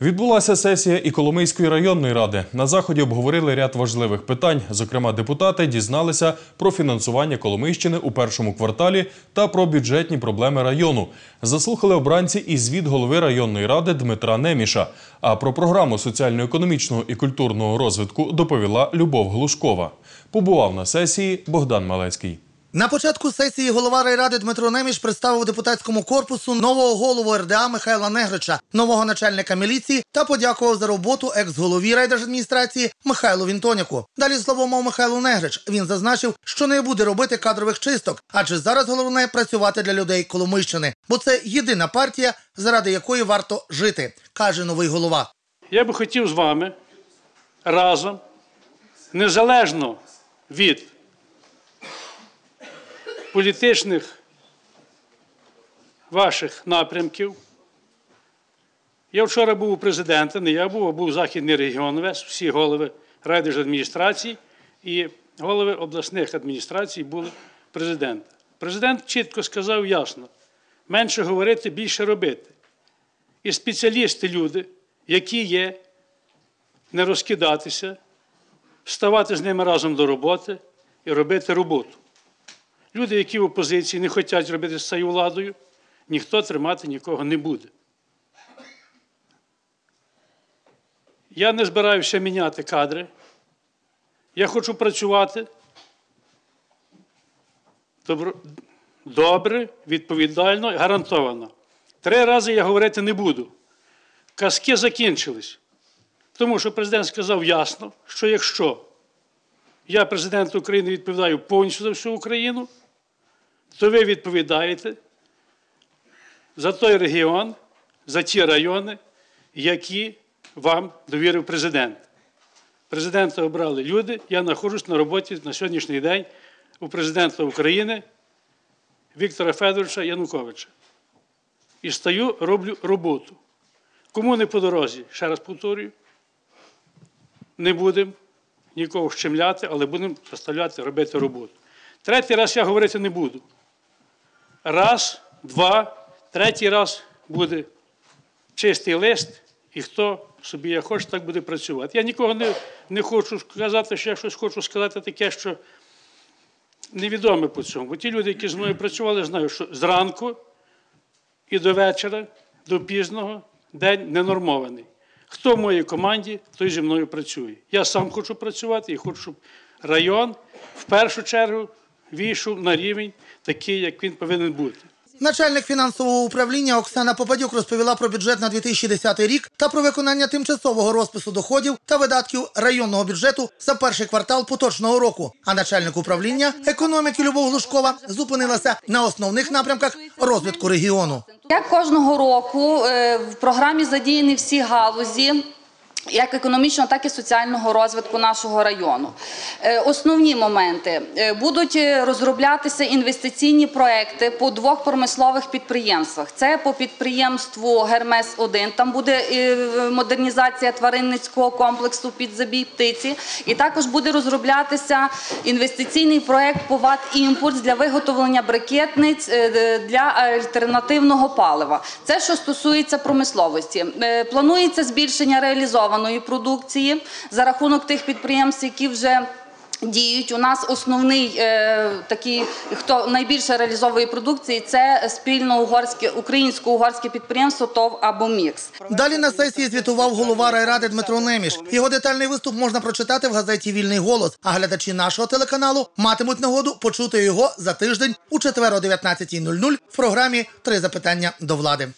Відбулася сесія і Коломийської районної ради. На заході обговорили ряд важливих питань. Зокрема, депутати дізналися про фінансування Коломийщини у першому кварталі та про бюджетні проблеми району. Заслухали обранці і звіт голови районної ради Дмитра Неміша. А про програму соціально-економічного і культурного розвитку доповіла Любов Глушкова. Побував на сесії Богдан Малецький. На початку сесії голова райради Дмитро Неміш представив депутатському корпусу нового голову РДА Михайла Негрича, нового начальника міліції та подякував за роботу екс-голові райдержадміністрації Михайлу Вінтоняку. Далі слово мав Михайло Негрич. Він зазначив, що не буде робити кадрових чисток, адже зараз головне працювати для людей Коломийщини, бо це єдина партія, заради якої варто жити, каже новий голова. Я би хотів з вами разом, незалежно від політичних ваших напрямків. Я вчора був у президента, не я був, а був Західний регіон весь, всі голови райдержадміністрацій і голови обласних адміністрацій були президента. Президент чітко сказав ясно: менше говорити, більше робити. І спеціалісти, люди, які є, не розкидатися, вставати з ними разом до роботи і робити роботу. Люди, які в опозиції не хочуть робити з цією владою, ніхто тримати нікого не буде. Я не збираюся міняти кадри. Я хочу працювати добре, відповідально гарантовано. Три рази я говорити не буду. Казки закінчились. Тому що президент сказав ясно, що якщо я президент України відповідаю повністю за всю Україну, то ви відповідаєте за той регіон, за ті райони, які вам довірив президент. Президента обрали люди. Я знаходжусь на роботі на сьогоднішній день у президента України Віктора Федоровича Януковича. І стаю, роблю роботу. Кому не по дорозі, ще раз повторюю, не будемо нікого щемляти, але будемо заставляти робити роботу. Третій раз я говорити не буду. Раз, два, третій раз буде чистий лист, і хто собі як хоче, так буде працювати. Я нікого не, не хочу сказати, що я щось хочу сказати таке, що невідоме по цьому. Бо ті люди, які з мною працювали, знають, що зранку і до вечора, до пізного день ненормований. Хто в моїй команді, той зі мною працює. Я сам хочу працювати і хочу, щоб район в першу чергу війшов на рівень такий, як він повинен бути. Начальник фінансового управління Оксана Попадюк розповіла про бюджет на 2010 рік та про виконання тимчасового розпису доходів та видатків районного бюджету за перший квартал поточного року. А начальник управління економіки Любов Глушкова зупинилася на основних напрямках розвитку регіону. Як кожного року е, в програмі задіяні всі галузі. Як економічного, так і соціального розвитку нашого району. Е, Основні моменти Е, будуть е, розроблятися інвестиційні проекти по двох промислових підприємствах. Це по підприємству Гермес 1 Там буде модернізація тваринницького комплексу під забій птиці, і також буде розроблятися інвестиційний проект по ВАТ імпульс для виготовлення брикетниць для альтернативного палива. Це що стосується промисловості. Планується збільшення реалізованої продукції за рахунок тих підприємств, які вже Діють у нас основний е, такий, хто найбільше реалізовує продукції, це спільно угорське українсько-угорське підприємство ТОВ або Мікс. Далі на сесії звітував голова райради Дмитро Неміш. Його детальний виступ можна прочитати в газеті Вільний голос. А глядачі нашого телеканалу матимуть нагоду почути його за тиждень у четвер о 19.00 в програмі Три запитання до влади.